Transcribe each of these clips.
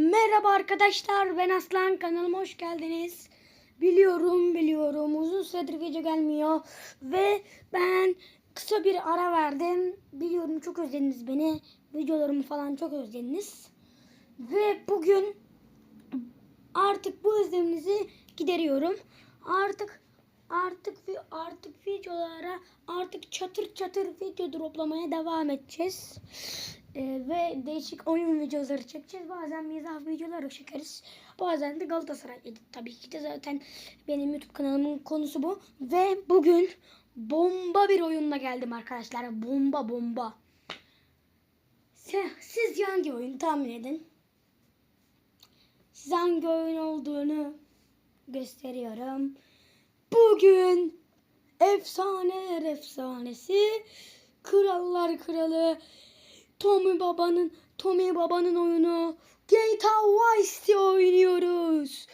Merhaba arkadaşlar ben Aslan kanalıma hoş geldiniz. Biliyorum biliyorum uzun süredir video gelmiyor ve ben kısa bir ara verdim. Biliyorum çok özlediniz beni. Videolarımı falan çok özlediniz. Ve bugün artık bu özleminizi gideriyorum. Artık artık artık videolara artık çatır çatır video droplamaya devam edeceğiz. Ee, ve değişik oyun videoları çekeceğiz. Bazen mizah videoları çekeriz. Bazen de Galatasaray edit. Tabii ki de zaten benim YouTube kanalımın konusu bu. Ve bugün bomba bir oyunla geldim arkadaşlar. Bomba bomba. Se- Siz hangi oyun tahmin edin? Siz hangi oyun olduğunu gösteriyorum. Bugün efsaneler efsanesi krallar kralı Tommy Baba'nın Tommy Baba'nın oyunu GTA Vice oynuyoruz.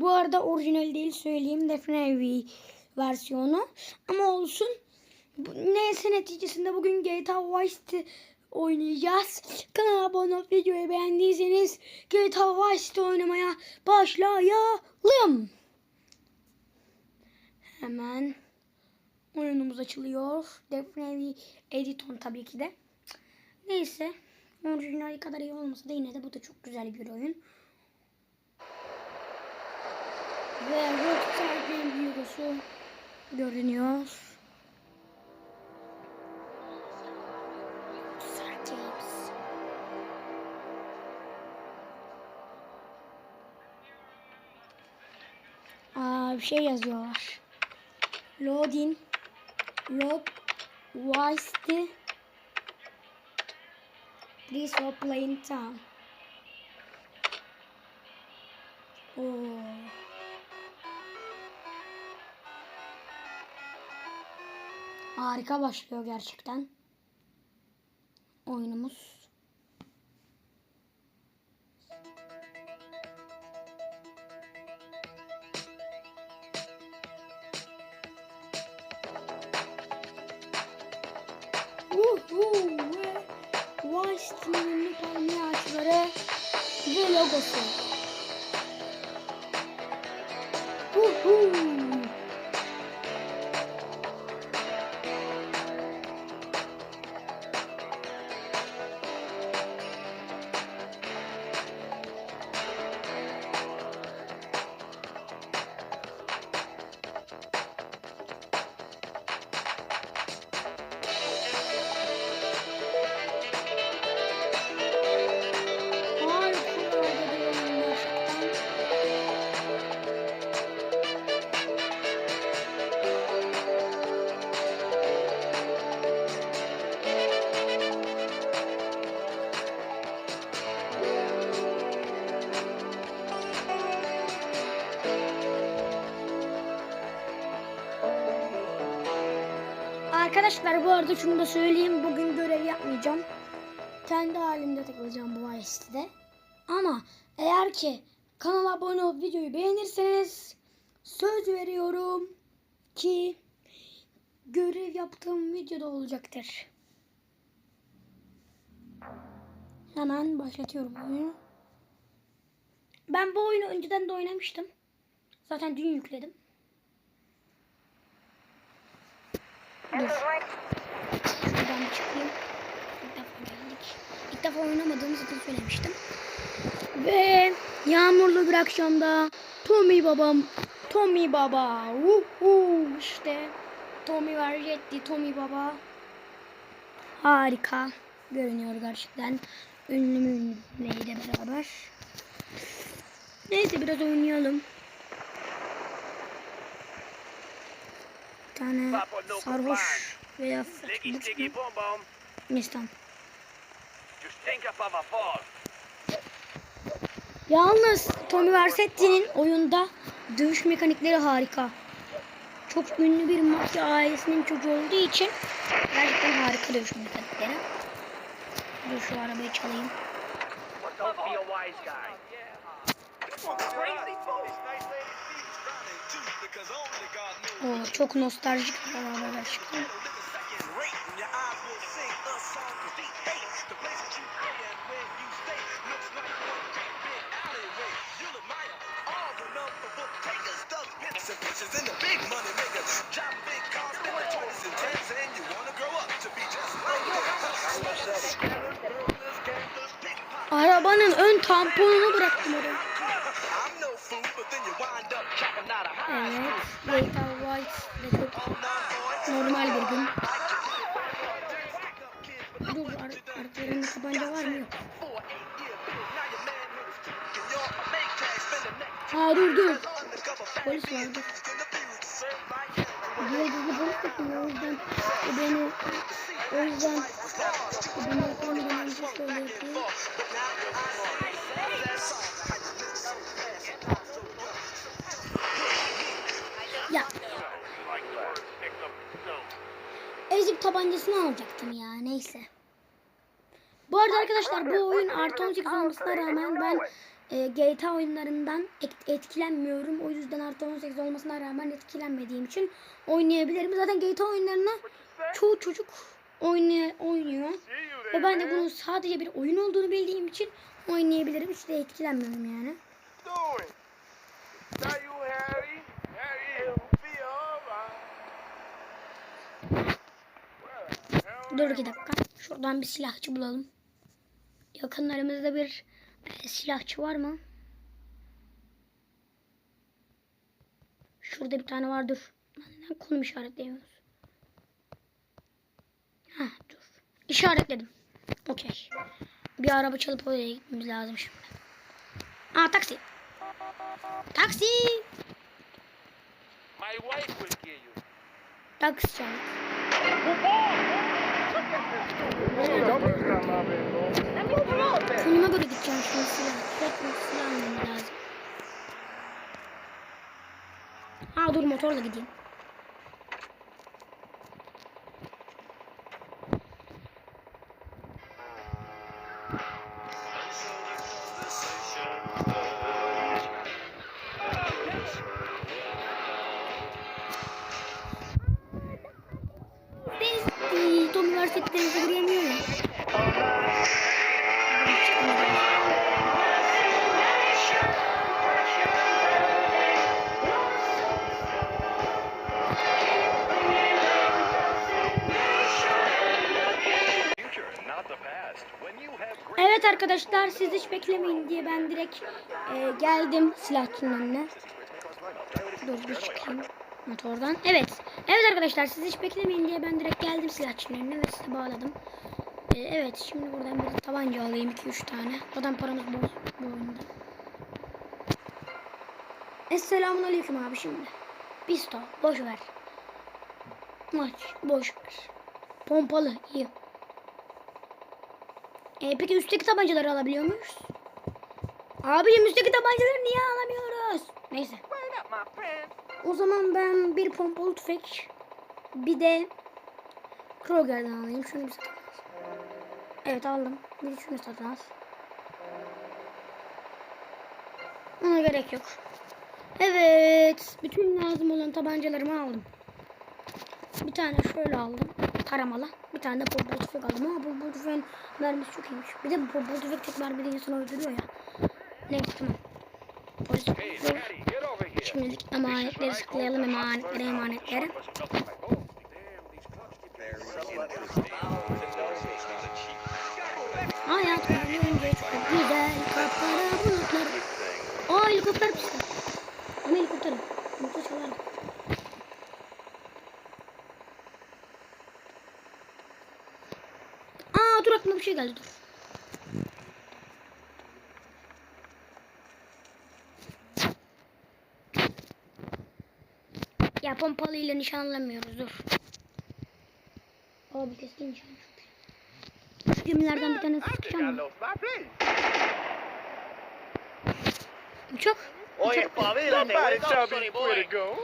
Bu arada orijinal değil söyleyeyim Defnevi versiyonu ama olsun. Neyse neticesinde bugün GTA Vice oynayacağız. Kanala abone olup videoyu beğendiyseniz GTA Vice oynamaya başlayalım. Hemen oyunumuz açılıyor. Defnevi Editon tabii ki de. Neyse. Orijinali kadar iyi olmasa da yine de bu da çok güzel bir oyun. Ve Rockstar Game logosu görünüyor. Aa, bir şey yazıyorlar. Loading. Load. Vice Please stop playing time. Oo. Harika başlıyor gerçekten. Oyunumuz. Ve logosu. Arkadaşlar bu arada şunu da söyleyeyim. Bugün görev yapmayacağım. Kendi halimde takılacağım bu Vice'de. Ama eğer ki kanala abone olup videoyu beğenirseniz söz veriyorum ki görev yaptığım videoda olacaktır. Hemen başlatıyorum oyunu. Ben bu oyunu önceden de oynamıştım. Zaten dün yükledim. Dur. Şuradan bir çıkayım. İlk defa geldik. İlk defa oynamadığımız için söylemiştim. Ve yağmurlu bir akşamda Tommy babam Tommy baba Uhu, işte Tommy var Jetty Tommy baba harika görünüyor gerçekten ünlü ünlüyle beraber neyse biraz oynayalım bir tane sarhoş veya Sticky, sticky, fakir boom, boom. neyse tamam. Just think up on my fall. Yalnız Tommy Vercetti'nin oyunda dövüş mekanikleri harika. Çok ünlü bir mafya ailesinin çocuğu olduğu için gerçekten harika dövüş mekanikleri. Dur şu arabayı çalayım. Oo, çok nostaljik arabalar çıktı. Arabanın ön tamponunu bıraktım yok. Ha dur dur. Polis var dur. Diğer gizli polis takımı o yüzden o beni o yüzden o beni yakalamadan önce şöyle yapayım. Ya ezik tabancasını alacaktım ya neyse. Bu arada arkadaşlar bu oyun artı 18 olmasına rağmen ben e, GTA oyunlarından et- etkilenmiyorum. O yüzden artı 18 olmasına rağmen etkilenmediğim için oynayabilirim. Zaten GTA oyunlarına çoğu çocuk oynay oynuyor. Ve ben de bunun sadece bir oyun olduğunu bildiğim için oynayabilirim. Hiç de etkilenmiyorum yani. Dur iki dakika. Şuradan bir silahçı bulalım. Yakınlarımızda bir e, silahçı var mı? Şurada bir tane var dur. Neden konum işaretleyemiyoruz? Ha dur. İşaretledim. Okey. Bir araba çalıp oraya gitmemiz lazım şimdi. Aa taksi. Taksi. My wife will kill you. Taksi çağır. Konuma göre gideceğim şimdi silah. Sürekli silah almam lazım. Ha dur motorla gideyim. Deniz, ee, Tom Üniversitesi denize arkadaşlar siz hiç beklemeyin diye ben direkt e, geldim silahçının önüne. Dur bir çıkayım motordan. Evet. Evet arkadaşlar siz hiç beklemeyin diye ben direkt geldim silahçının önüne ve sizi bağladım. E, evet şimdi buradan bir tabanca alayım 2-3 tane. Zaten paramız bol bu oyunda. Esselamun Aleyküm abi şimdi. Pisto boş ver. Maç boş ver. Pompalı iyi. E, peki üstteki tabancaları alabiliyor muyuz? Abicim üstteki tabancaları niye alamıyoruz? Neyse. O zaman ben bir pompalı tüfek bir de Kroger'den alayım. Şunu bir satın. Evet aldım. Bir şunu satın al. Ona gerek yok. Evet. Bütün lazım olan tabancalarımı aldım. Bir tane şöyle aldım. Taramalı. Bir tane de pompalı tüfek aldım. Ama pompalı tüfeğin mermisi çok iyiymiş. Bir de pompalı tüfek tek mermide insanı öldürüyor ya. Neyse tamam. Polis. Şimdilik emanetleri sıklayalım emanetleri emanetleri. Hayat boyunca çok güzel kapkara bulutlar. Aa helikopter pişti. Ama helikopter. Mutlu çalardı. Aa dur aklıma bir şey geldi dur. Ya pompalıyla nişanlamıyoruz dur. Aa bu keskin nişan çok. Şu gemilerden bir tane sıkacağım. place. Uçak. Oye, espabilate, Somebody wake tell up, me sonny where boy. to go.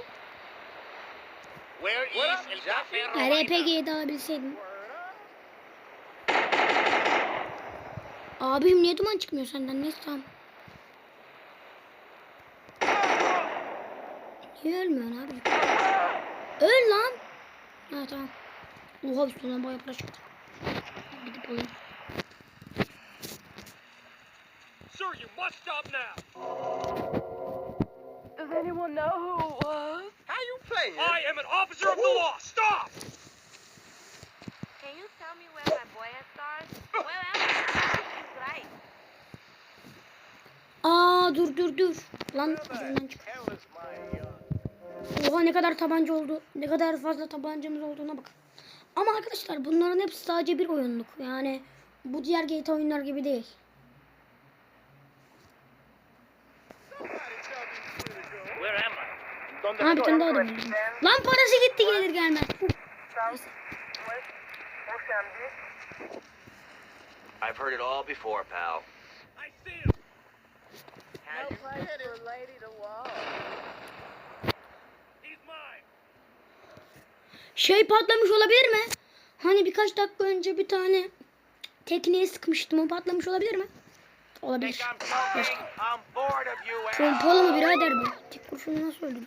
Where What is up, el Jack? café Ya Romita? RPG'yi de alabilseydim. Abim niye duman çıkmıyor senden? Neyse tamam. Niye ölmüyorsun abi? Öl lan. Ha tamam. Oha üstünden bayağı para çıktı. Gidip alayım. Sir, you must stop now. Does anyone know who it was? playing. I am an officer of the law. Stop! Can you tell me where my boy has stars? Where else? Aa dur dur dur. Lan ucundan çık. Uh, Oha ne kadar tabanca oldu. Ne kadar fazla tabancamız olduğuna bak. Ama arkadaşlar bunların hepsi sadece bir oyunluk. Yani bu diğer GTA oyunlar gibi değil. Ha bir tane daha adam buldum. Lan parası gitti gelir gelmez. I've heard it all before, pal. I see him. no place for a lady to walk. He's mine. Şey patlamış olabilir mi? Hani birkaç dakika önce bir tane tekneye sıkmıştım. O patlamış olabilir mi? Olabilir. Pompalı mı birader bu? Tek kurşunu nasıl öldürdü?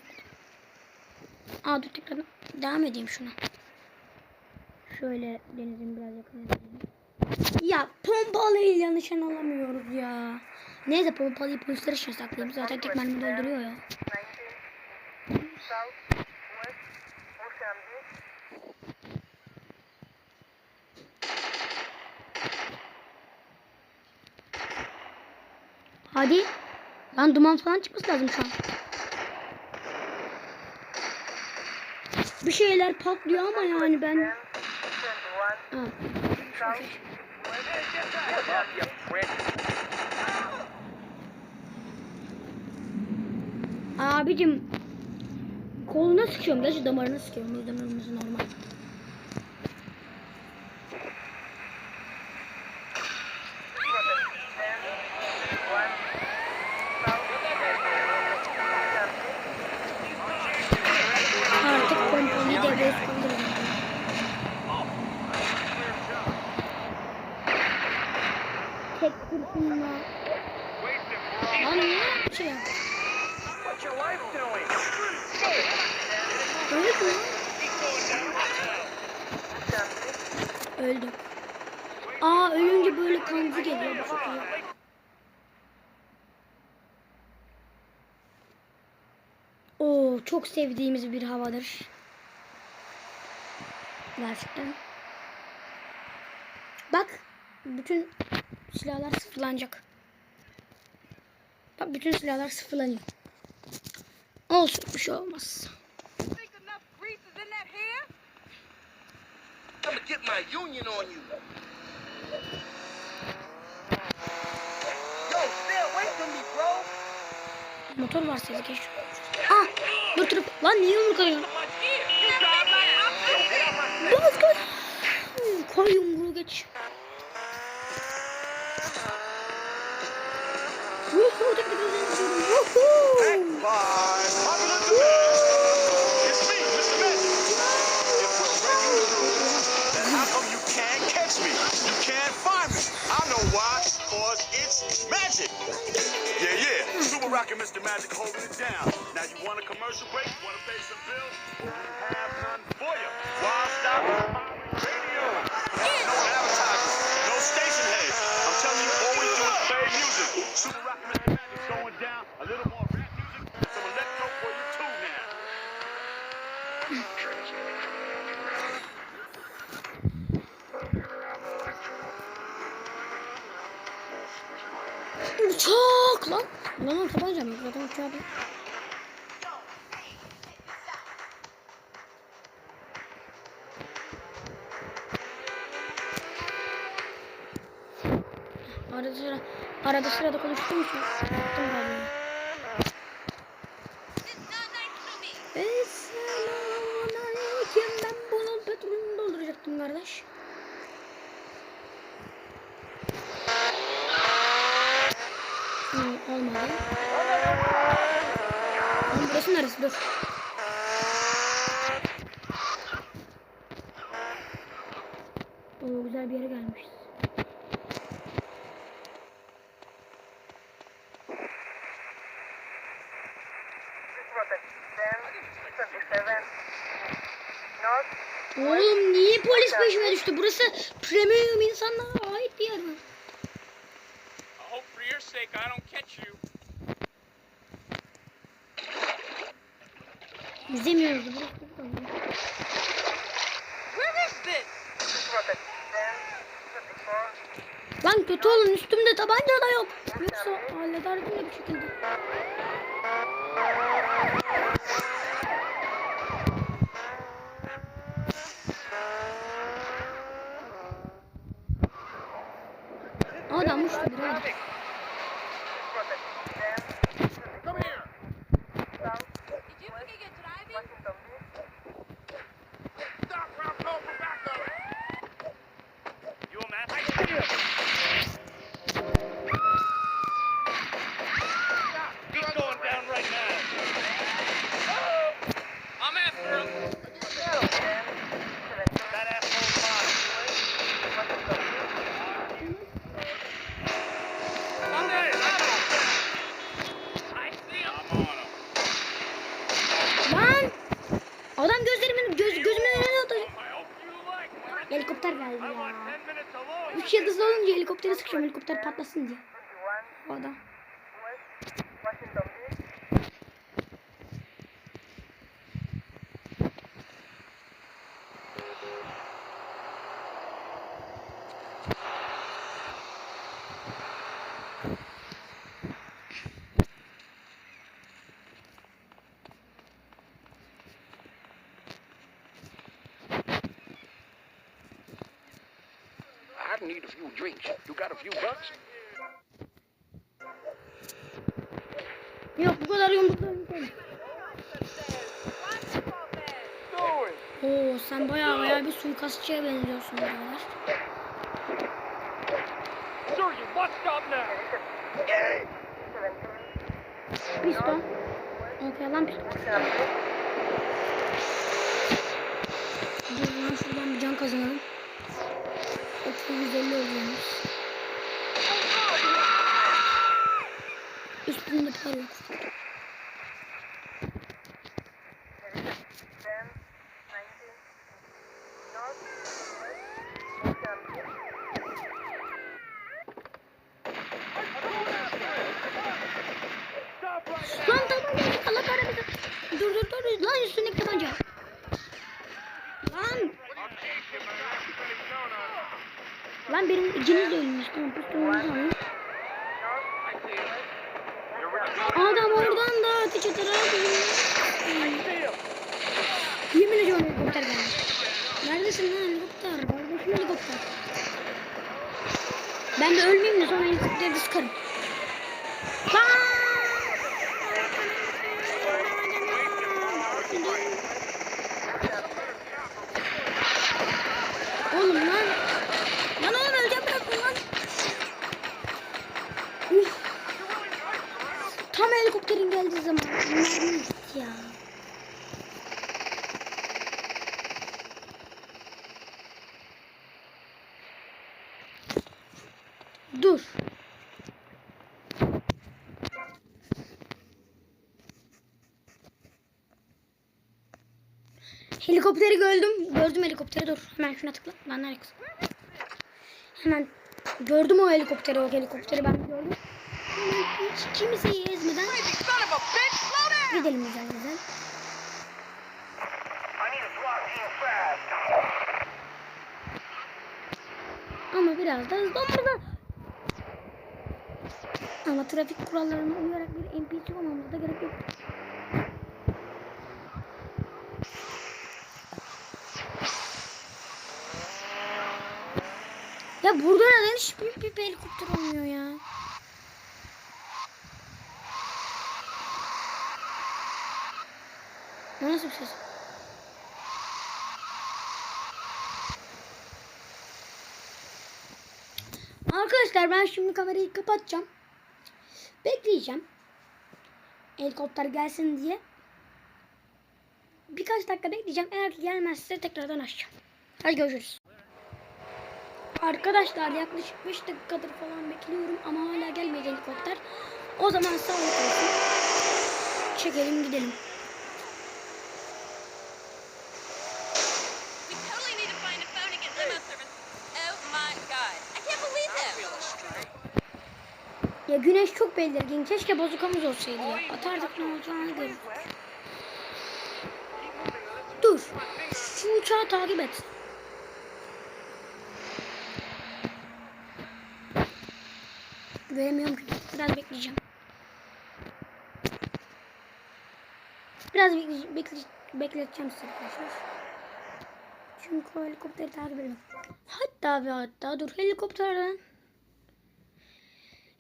Aa dur tekrar devam edeyim şuna. Şöyle denizin biraz yakın edelim. Ya pompalıyla nişan alamıyoruz ya. Neyse pompalıyı polisler için saklayayım. Zaten tek mermi dolduruyor ya. Hadi. Lan duman falan çıkması lazım şu an. Bir şeyler patlıyor ama yani ben... Ha. Abicim koluna sıkıyorum. Gerçi damarına sıkıyorum. O yüzden ölmesi normal. Artık pompalıyı devreye sokabilirim. Tek kurşunla. Lan niye şey yaptın? What's your wife doing? Öldü mü? Öldü. Aa kancı geliyor. Bu çok. Oo çok sevdiğimiz bir havadır. Gerçekten. Bak bütün silahlar sıfırlanacak. Bak bütün silahlar sıfırlanıyor. Olsun bir şey olmaz. Get my union on you. Motor var size keşke. Ah dur dur. Lan niye yumruk arıyor? Bas koy. Koy yumruğu geç. Woohoo Woohoo. Popular demand. It's me, Mr. Magic. If we're breaking the rules, then how come you can't catch me? You can't find me. I know why. Cause it's magic. Yeah, yeah. Super Rocket Mr. Magic holding it down. Now you want a commercial break? Want to pay some bills? We have none for you. Why stop radio? No advertisers. No station heads. I'm telling you, all we do is play music. Super bir. Arada sıra arada sırada için unuttum galiba. Neresi? Dur. Oo, güzel bir yere gelmişiz. Oğlum niye polis peşime düştü? Burası premium insanlara ait bir yer mi? I hope for your sake I don't catch you. İzlemiyoruz. Where is this? Lan kötü olun üstümde tabanca da yok. Yoksa hallederdim de bir şekilde. Adam uçtu bir hadi. Come here. Did you forget your driving? Stop or I'll call for backup. You a man? I see him. He's going down right now. I'm after him. That asshole mine. Sunday, I see him. I'm on him. Lan! Adam gözlerimin göz, gözümün önüne atacak. I hope you like mine. Helikopter geldi ya. 10 minutes alone. Üç yıldızlı olunca helikoptere sıkışıyorum helikopter patlasın diye. O adam. I need a few drinks. You got a few bucks? Yok bu kadar yumruklarım koy. Doing. Oo sen baya baya bir suikastçıya benziyorsun birader. Piston. Okey lan piston. Dur lan şuradan bir can kazanalım. 350 oluyormuş. Üstünde para yok. Lan tabanca Allah kahretsin. Dur dur dur. Lan üstündeki tabanca. Lan. Lan benim ikiniz de ölmüş. Tamam pistonunuzu alın. Adam oradan da ateş ederek Yemin ediyorum helikopter geldi. Neredesin lan helikopter? Kardeşim helikopter. Ben de ölmeyeyim de sonra helikopteri sıkarım. Lan! Oğlum lan. Lan oğlum öleceğim bırakın lan. Uf. Tam helikopterin geldiği zaman. Mermi gitti Dur. Helikopteri gördüm. Gördüm helikopteri dur. Hemen şuna tıkla. Lan nereye? Hemen gördüm o helikopteri. O helikopteri ben gördüm. Hiç kimseyi ezmeden gidelim üzerinden. Ama biraz da hızlı olmalı. Ama trafik kurallarına uyarak bir NPC olmamıza da gerek yok. Ya burada neden hiç büyük bir helikopter olmuyor ya? Nasıl bir ses? Arkadaşlar ben şimdi kamerayı kapatacağım. Bekleyeceğim. Helikopter gelsin diye. Birkaç dakika bekleyeceğim. Eğer gelmezse tekrardan açacağım. Hadi görüşürüz. Arkadaşlar yaklaşık 5 dakikadır falan bekliyorum ama hala gelmedi helikopter. O zaman sağlık olsun. Çekelim gidelim. We totally need to find a phone and get limo service. Oh my god. I can't believe this. Ya güneş çok belirgin. Keşke bazukamız olsaydı ya. Atardık ne olacağını görürdük. şu uçağı takip et. Göremiyorum ki. Biraz bekleyeceğim. Biraz bekle, bekle, bekleteceğim sizi arkadaşlar. Çünkü helikopteri takip edelim. Hatta ve hatta dur helikopterden.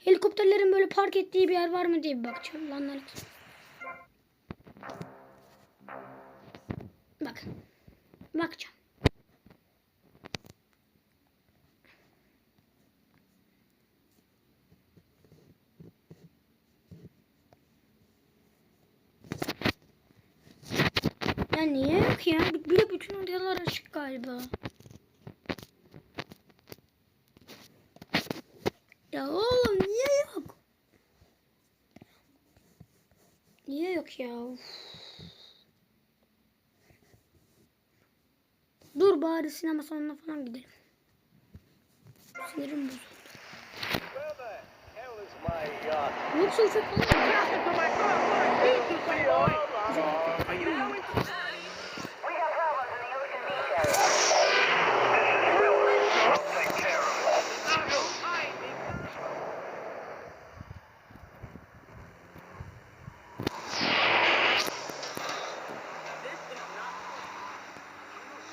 Helikopterlerin böyle park ettiği bir yer var mı diye bir bakacağım. Lan lanet. Bak. Bakacağım. Ya niye yok ya? Bir bütün odalar açık galiba. Ya oğlum niye yok? Niye yok ya? Dur bari sinema salonuna falan gidelim. Sinirim bozuldu. Yoksa uçak falan mı? Are you going to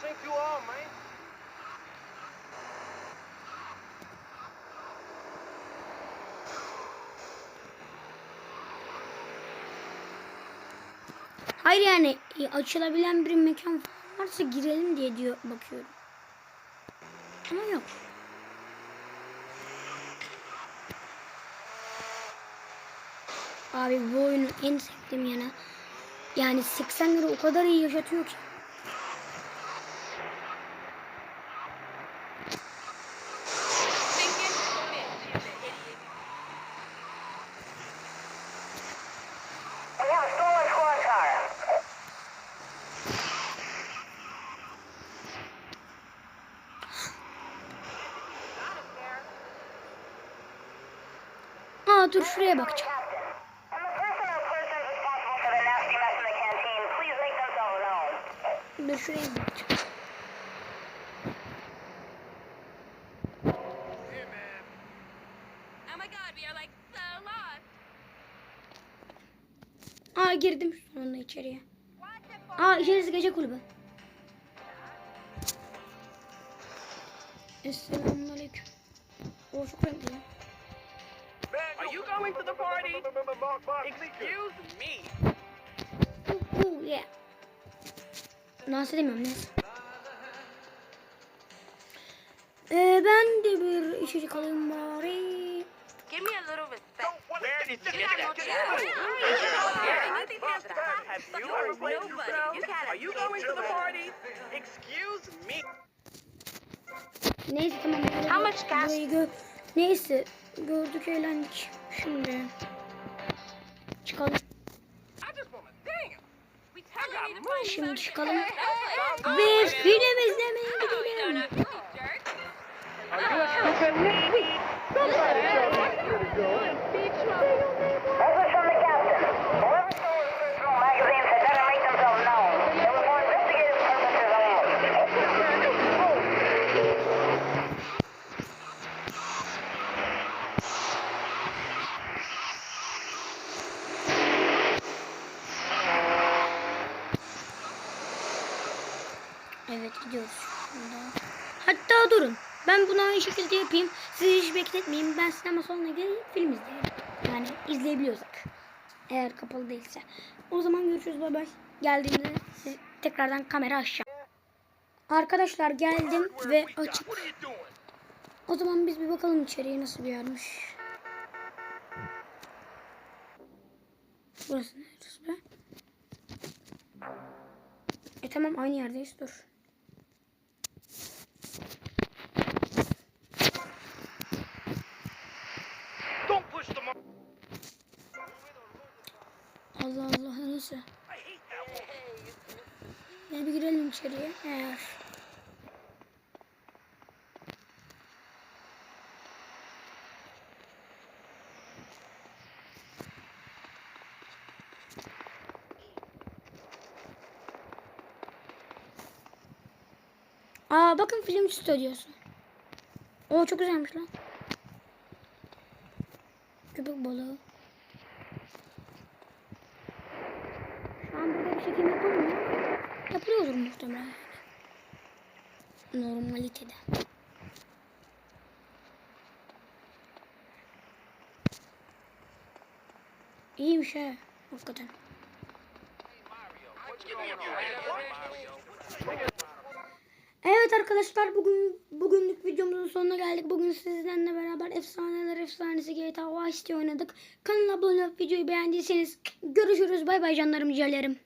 Sink you all, man. Hayır yani e, açılabilen bir mekan varsa girelim diye diyor bakıyorum. Ama yok. Abi bu oyunun en sevdiğim yanı yani 80 lira o kadar iyi yaşatıyor ki. Dur şuraya bakacağım. Dur şuraya bakacağım. Aa girdim sonunda içeriye. Aa içerisi gece kulübü. Selamünaleyküm. O çok renkli. You going to the party? Excuse me. Ooh, ooh, yeah. Dans edemiyorum neyse. Ee, ben de bir içecek alayım bari. Give me a little respect. Neyse tamam. How much gas? Neyse gördük eğlendik. Şimdi çıkalım. Şimdi çıkalım. Ve film izlemeye gidelim. you Ben bunu aynı şekilde yapayım. Sizi hiç bekletmeyeyim. Ben sinema salonuna gelip film izleyeyim. Yani izleyebiliyorsak. Eğer kapalı değilse. O zaman görüşürüz. Bay bay. Geldiğimde tekrardan kamera açacağım. Arkadaşlar geldim ve açık. O zaman biz bir bakalım içeriye nasıl bir yermiş. Burası neresi be? E tamam aynı yerdeyiz dur. Allah Allah neyse. Gel bir girelim içeriye eğer. Aa bakın film stüdyosu. O çok güzelmiş lan. Köpek balığı. Şu an burada bir çekim yapılmıyor. Yapılıyordur muhtemelen. Normalitede. Ha. Hakikaten. Evet arkadaşlar bugün bugünlük videomuzun sonuna geldik. Bugün sizlerle beraber efsaneler efsanesi GTA Vice City oynadık. Kanala abone olup videoyu beğendiyseniz görüşürüz. Bay bay canlarım ciğerlerim.